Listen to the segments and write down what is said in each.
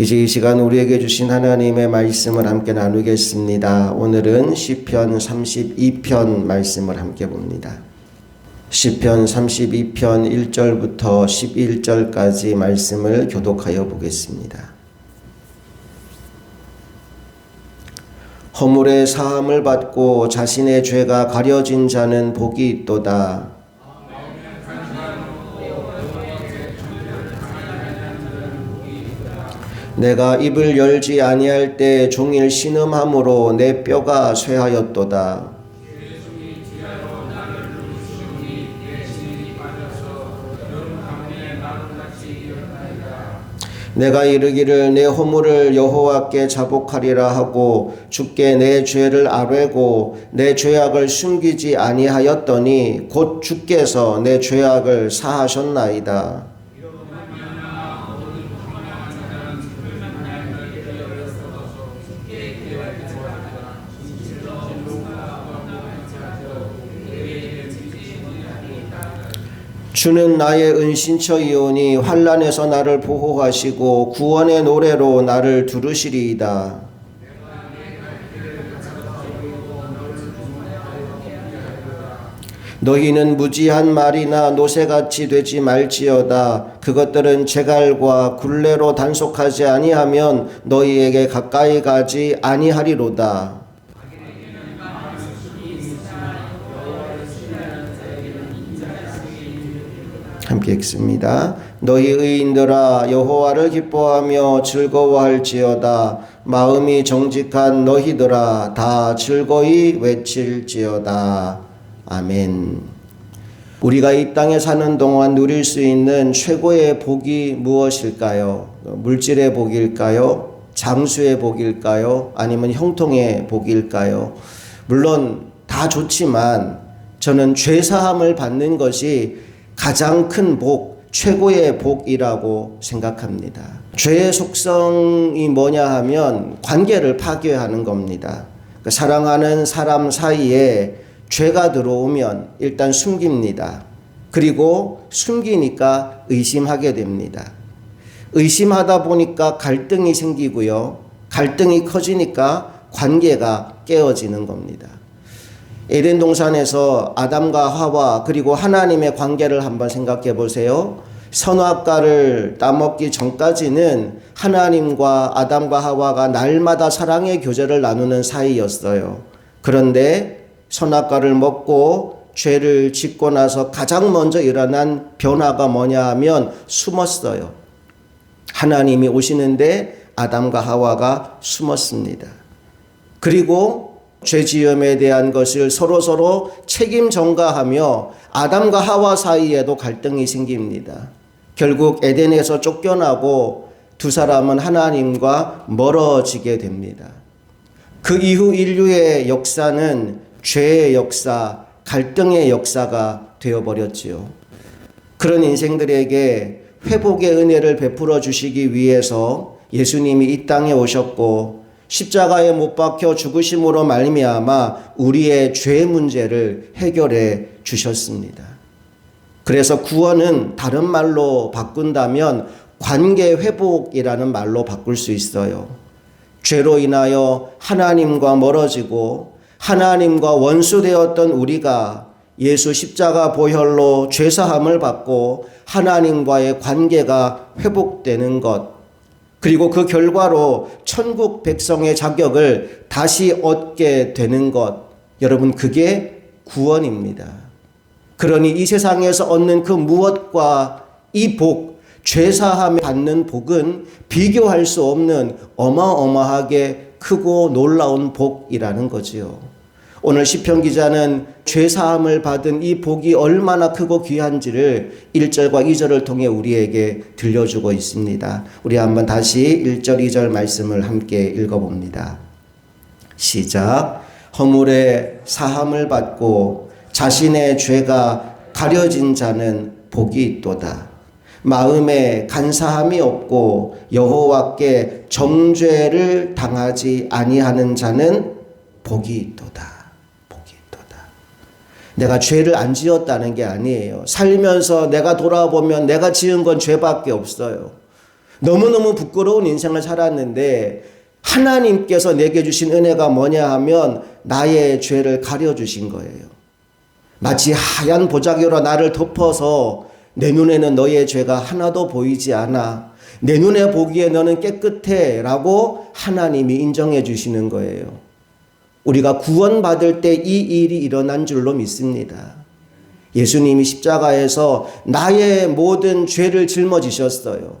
이제 이 시간 우리에게 주신 하나님의 말씀을 함께 나누겠습니다. 오늘은 시편 32편 말씀을 함께 봅니다. 시편 32편 1절부터 11절까지 말씀을 교독하여 보겠습니다. 허물의 사함을 받고 자신의 죄가 가려진 자는 복이 있도다. 내가 입을 열지 아니할 때 종일 신음함으로 내 뼈가 쇠하였도다. 내가 이르기를 내 허물을 여호와께 자복하리라 하고 주께 내 죄를 아뢰고 내 죄악을 숨기지 아니하였더니 곧 주께서 내 죄악을 사하셨나이다. 주는 나의 은신처이오니 환란에서 나를 보호하시고 구원의 노래로 나를 두르시리이다. 너희는 무지한 말이나 노새같이 되지 말지어다. 그것들은 제갈과 굴레로 단속하지 아니하면 너희에게 가까이 가지 아니하리로다. 함께 읽습니다. 너희 의인들아 여호와를 기뻐하며 즐거워할지어다 마음이 정직한 너희들아 다 즐거이 외칠지어다 아멘. 우리가 이 땅에 사는 동안 누릴 수 있는 최고의 복이 무엇일까요? 물질의 복일까요? 장수의 복일까요? 아니면 형통의 복일까요? 물론 다 좋지만 저는 죄사함을 받는 것이 가장 큰 복, 최고의 복이라고 생각합니다. 죄의 속성이 뭐냐 하면 관계를 파괴하는 겁니다. 그 사랑하는 사람 사이에 죄가 들어오면 일단 숨깁니다. 그리고 숨기니까 의심하게 됩니다. 의심하다 보니까 갈등이 생기고요. 갈등이 커지니까 관계가 깨어지는 겁니다. 에덴 동산에서 아담과 하와 그리고 하나님의 관계를 한번 생각해 보세요. 선악과를 따먹기 전까지는 하나님과 아담과 하와가 날마다 사랑의 교제를 나누는 사이였어요. 그런데 선악과를 먹고 죄를 짓고 나서 가장 먼저 일어난 변화가 뭐냐 하면 숨었어요. 하나님이 오시는데 아담과 하와가 숨었습니다. 그리고 죄지음에 대한 것을 서로서로 책임 전가하며 아담과 하와 사이에도 갈등이 생깁니다. 결국 에덴에서 쫓겨나고 두 사람은 하나님과 멀어지게 됩니다. 그 이후 인류의 역사는 죄의 역사, 갈등의 역사가 되어버렸지요. 그런 인생들에게 회복의 은혜를 베풀어 주시기 위해서 예수님이 이 땅에 오셨고 십자가에 못 박혀 죽으심으로 말미암아 우리의 죄 문제를 해결해 주셨습니다. 그래서 구원은 다른 말로 바꾼다면 관계 회복이라는 말로 바꿀 수 있어요. 죄로 인하여 하나님과 멀어지고 하나님과 원수되었던 우리가 예수 십자가 보혈로 죄사함을 받고 하나님과의 관계가 회복되는 것. 그리고 그 결과로 천국 백성의 자격을 다시 얻게 되는 것. 여러분, 그게 구원입니다. 그러니 이 세상에서 얻는 그 무엇과 이 복, 죄사함에 받는 복은 비교할 수 없는 어마어마하게 크고 놀라운 복이라는 거지요. 오늘 시편 기자는 죄 사함을 받은 이 복이 얼마나 크고 귀한지를 1절과 2절을 통해 우리에게 들려주고 있습니다. 우리 한번 다시 1절 2절 말씀을 함께 읽어 봅니다. 시작. 허물의 사함을 받고 자신의 죄가 가려진 자는 복이 있도다. 마음에 간사함이 없고 여호와께 정죄를 당하지 아니하는 자는 복이 있도다. 내가 죄를 안 지었다는 게 아니에요. 살면서 내가 돌아보면 내가 지은 건 죄밖에 없어요. 너무너무 부끄러운 인생을 살았는데 하나님께서 내게 주신 은혜가 뭐냐 하면 나의 죄를 가려주신 거예요. 마치 하얀 보자기로 나를 덮어서 내 눈에는 너의 죄가 하나도 보이지 않아. 내 눈에 보기에 너는 깨끗해. 라고 하나님이 인정해 주시는 거예요. 우리가 구원받을 때 이 일이 일어난 줄로 믿습니다. 예수님이 십자가에서 나의 모든 죄를 짊어지셨어요.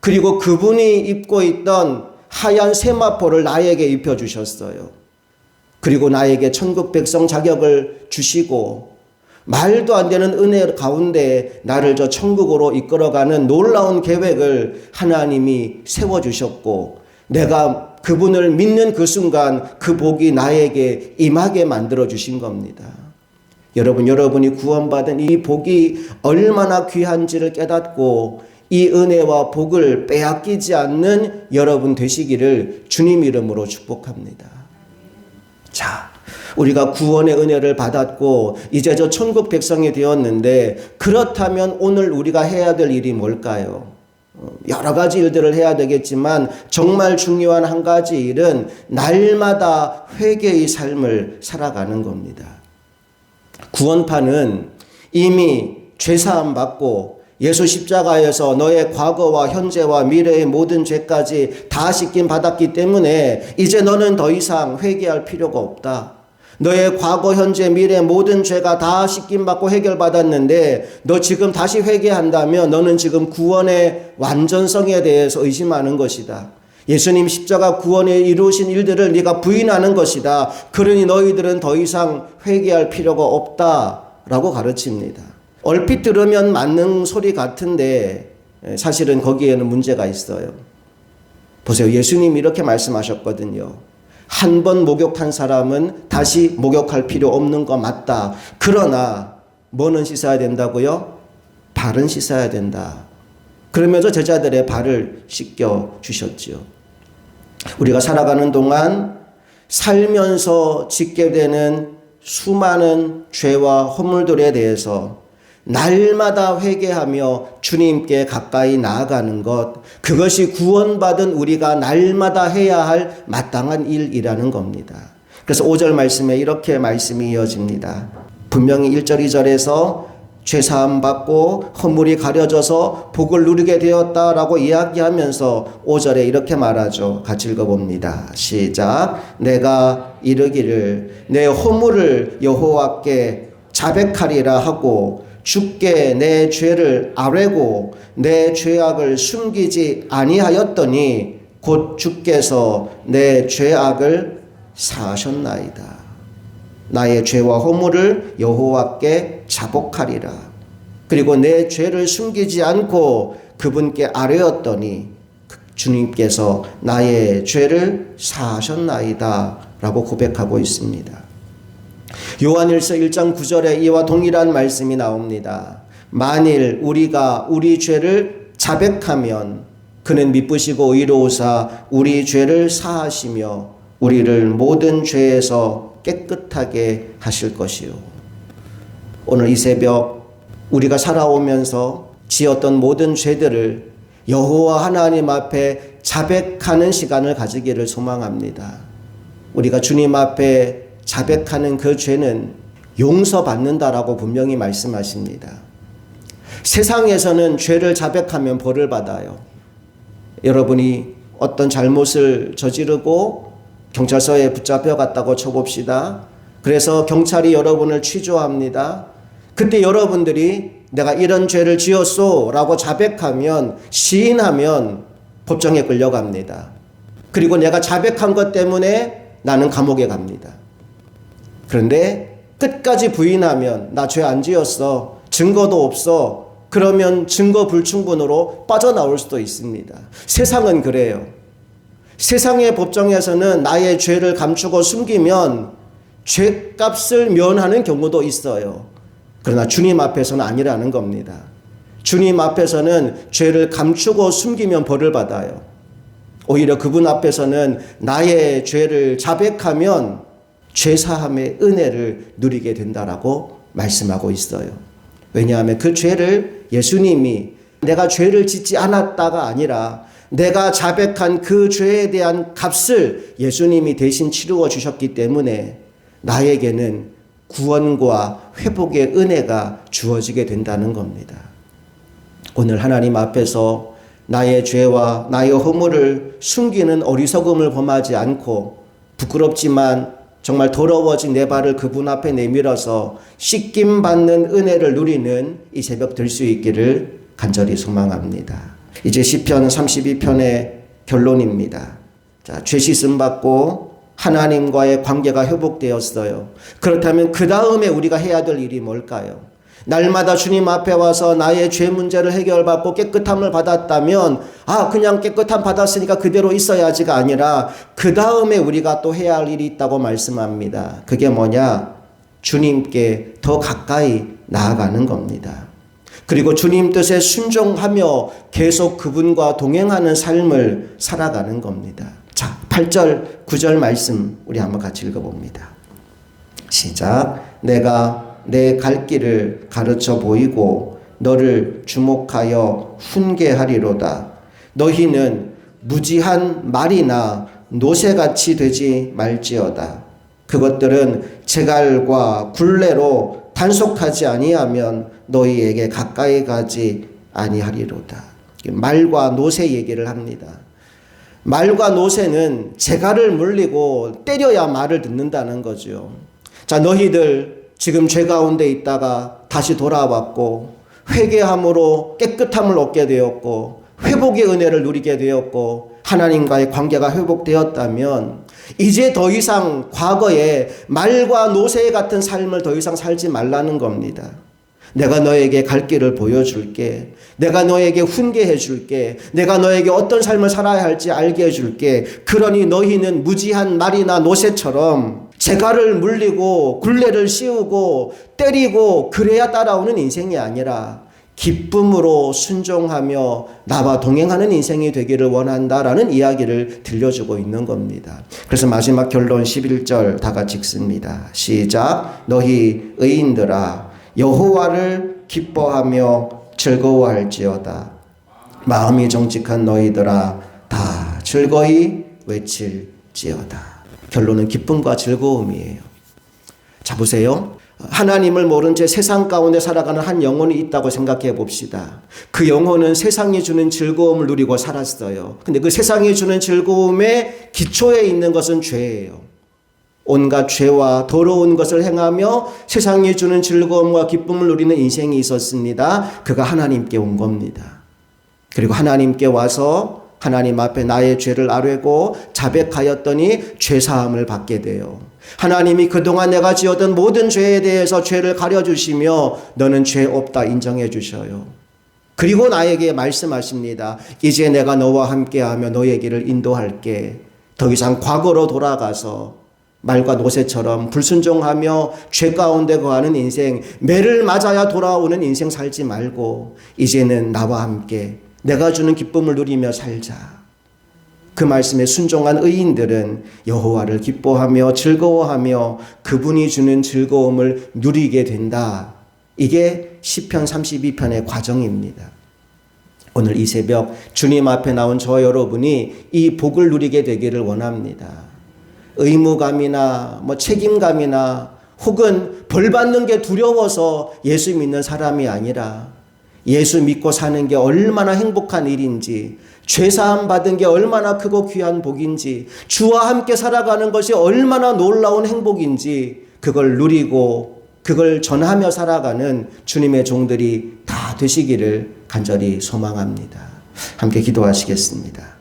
그리고 그분이 입고 있던 하얀 세마포를 나에게 입혀주셨어요. 그리고 나에게 천국 백성 자격을 주시고 말도 안 되는 은혜 가운데 나를 저 천국으로 이끌어가는 놀라운 계획을 하나님이 세워주셨고 내가 그분을 믿는 그 순간 그 복이 나에게 임하게 만들어 주신 겁니다. 여러분, 여러분이 구원받은 이 복이 얼마나 귀한지를 깨닫고 이 은혜와 복을 빼앗기지 않는 여러분 되시기를 주님 이름으로 축복합니다. 자, 우리가 구원의 은혜를 받았고 이제 저 천국 백성이 되었는데 그렇다면 오늘 우리가 해야 될 일이 뭘까요? 어, 여러 가지 일들을 해야 되겠지만 정말 중요한 한 가지 일은 날마다 회개의 삶을 살아가는 겁니다. 구원파는 이미 죄사함 받고 예수 십자가에서 너의 과거와 현재와 미래의 모든 죄까지 다 씻긴 받았기 때문에 이제 너는 더 이상 회개할 필요가 없다. 너의 과거, 현재, 미래 모든 죄가 다 씻김 받고 해결받았는데 너 지금 다시 회개한다면 너는 지금 구원의 완전성에 대해서 의심하는 것이다. 예수님 십자가 구원에 이루신 일들을 네가 부인하는 것이다. 그러니 너희들은 더 이상 회개할 필요가 없다라고 가르칩니다. 얼핏 들으면 맞는 소리 같은데 사실은 거기에는 문제가 있어요. 보세요. 예수님 이렇게 말씀하셨거든요. 한 번 목욕한 사람은 다시 목욕할 필요 없는 거 맞다. 그러나 뭐는 씻어야 된다고요? 발은 씻어야 된다. 그러면서 제자들의 발을 씻겨 주셨지요. 우리가 살아가는 동안 살면서 짓게 되는 수많은 죄와 허물들에 대해서 날마다 회개하며 주님께 가까이 나아가는 것, 그것이 구원받은 우리가 날마다 해야 할 마땅한 일이라는 겁니다. 그래서 5절 말씀에 이렇게 말씀이 이어집니다. 분명히 1절, 2절에서 죄사함 받고 허물이 가려져서 복을 누리게 되었다라고 이야기하면서 5절에 이렇게 말하죠. 같이 읽어봅니다. 시작. 내가 이르기를 내 허물을 여호와께 자백하리라 하고 주께 내 죄를 아뢰고 내 죄악을 숨기지 아니하였더니 곧 주께서 내 죄악을 사하셨나이다. 나의 죄와 허물을 여호와께 자복하리라. 그리고 내 죄를 숨기지 않고 그분께 아뢰었더니 주님께서 나의 죄를 사하셨나이다. 라고 고백하고 있습니다. 요한일서 1장 9절에 이와 동일한 말씀이 나옵니다. 만일 우리가 우리 죄를 자백하면 그는 미쁘시고 의로우사 우리 죄를 사하시며 우리를 모든 죄에서 깨끗하게 하실 것이요. 오늘 이 새벽 우리가 살아오면서 지었던 모든 죄들을 여호와 하나님 앞에 자백하는 시간을 가지기를 소망합니다. 우리가 주님 앞에 자백하는 그 죄는 용서받는다라고 분명히 말씀하십니다. 세상에서는 죄를 자백하면 벌을 받아요. 여러분이 어떤 잘못을 저지르고 경찰서에 붙잡혀 갔다고 쳐봅시다. 그래서 경찰이 여러분을 취조합니다. 그때 여러분들이 내가 이런 죄를 지었소 라고 자백하면 시인하면 법정에 끌려갑니다. 그리고 내가 자백한 것 때문에 나는 감옥에 갑니다. 그런데 끝까지 부인하면 나 죄 안 지었어. 증거도 없어. 그러면 증거 불충분으로 빠져나올 수도 있습니다. 세상은 그래요. 세상의 법정에서는 나의 죄를 감추고 숨기면 죄값을 면하는 경우도 있어요. 그러나 주님 앞에서는 아니라는 겁니다. 주님 앞에서는 죄를 감추고 숨기면 벌을 받아요. 오히려 그분 앞에서는 나의 죄를 자백하면 죄사함의 은혜를 누리게 된다라고 말씀하고 있어요. 왜냐하면 그 죄를 예수님이 내가 죄를 짓지 않았다가 아니라 내가 자백한 그 죄에 대한 값을 예수님이 대신 치루어 주셨기 때문에 나에게는 구원과 회복의 은혜가 주어지게 된다는 겁니다. 오늘 하나님 앞에서 나의 죄와 나의 허물을 숨기는 어리석음을 범하지 않고 부끄럽지만 정말 더러워진 내 발을 그분 앞에 내밀어서 씻김 받는 은혜를 누리는 이 새벽 될 수 있기를 간절히 소망합니다. 이제 시편 32편의 결론입니다. 자, 죄 씻음 받고 하나님과의 관계가 회복되었어요. 그렇다면 그 다음에 우리가 해야 될 일이 뭘까요? 날마다 주님 앞에 와서 나의 죄 문제를 해결받고 깨끗함을 받았다면, 아, 그냥 깨끗함 받았으니까 그대로 있어야지가 아니라, 그 다음에 우리가 또 해야 할 일이 있다고 말씀합니다. 그게 뭐냐? 주님께 더 가까이 나아가는 겁니다. 그리고 주님 뜻에 순종하며 계속 그분과 동행하는 삶을 살아가는 겁니다. 자, 8절, 9절 말씀 우리 한번 같이 읽어봅니다. 시작. 내가 내 갈 길을 가르쳐 보이고 너를 주목하여 훈계하리로다. 너희는 무지한 말이나 노새같이 되지 말지어다. 그것들은 제갈과 굴레로 단속하지 아니하면 너희에게 가까이 가지 아니하리로다. 말과 노새 얘기를 합니다. 말과 노새는 재갈을 물리고 때려야 말을 듣는다는 거죠. 자, 너희들 지금 죄 가운데 있다가 다시 돌아왔고 회개함으로 깨끗함을 얻게 되었고 회복의 은혜를 누리게 되었고 하나님과의 관계가 회복되었다면 이제 더 이상 과거에 말과 노새 같은 삶을 더 이상 살지 말라는 겁니다. 내가 너에게 갈 길을 보여줄게. 내가 너에게 훈계해 줄게. 내가 너에게 어떤 삶을 살아야 할지 알게 해 줄게. 그러니 너희는 무지한 말이나 노새처럼 재갈을 물리고 굴레를 씌우고 때리고 그래야 따라오는 인생이 아니라 기쁨으로 순종하며 나와 동행하는 인생이 되기를 원한다라는 이야기를 들려주고 있는 겁니다. 그래서 마지막 결론 11절 다 같이 읽습니다. 시작. 너희 의인들아 여호와를 기뻐하며 즐거워할지어다. 마음이 정직한 너희들아 다 즐거이 외칠지어다. 결론은 기쁨과 즐거움이에요. 자 보세요. 하나님을 모른 채 세상 가운데 살아가는 한 영혼이 있다고 생각해 봅시다. 그 영혼은 세상이 주는 즐거움을 누리고 살았어요. 근데 그 세상이 주는 즐거움의 기초에 있는 것은 죄예요. 온갖 죄와 더러운 것을 행하며 세상이 주는 즐거움과 기쁨을 누리는 인생이 있었습니다. 그가 하나님께 온 겁니다. 그리고 하나님께 와서 하나님 앞에 나의 죄를 아뢰고 자백하였더니 죄사함을 받게 돼요. 하나님이 그동안 내가 지었던 모든 죄에 대해서 죄를 가려주시며 너는 죄 없다 인정해 주셔요. 그리고 나에게 말씀하십니다. 이제 내가 너와 함께하며 너의 길을 인도할게. 더 이상 과거로 돌아가서 말과 노새처럼 불순종하며 죄 가운데 거하는 인생, 매를 맞아야 돌아오는 인생 살지 말고 이제는 나와 함께 내가 주는 기쁨을 누리며 살자. 그 말씀에 순종한 의인들은 여호와를 기뻐하며 즐거워하며 그분이 주는 즐거움을 누리게 된다. 이게 시편 32편의 과정입니다. 오늘 이 새벽 주님 앞에 나온 저 여러분이 이 복을 누리게 되기를 원합니다. 의무감이나 뭐 책임감이나 혹은 벌 받는 게 두려워서 예수 믿는 사람이 아니라 예수 믿고 사는 게 얼마나 행복한 일인지, 죄사함 받은 게 얼마나 크고 귀한 복인지, 주와 함께 살아가는 것이 얼마나 놀라운 행복인지, 그걸 누리고, 그걸 전하며 살아가는 주님의 종들이 다 되시기를 간절히 소망합니다. 함께 기도하시겠습니다.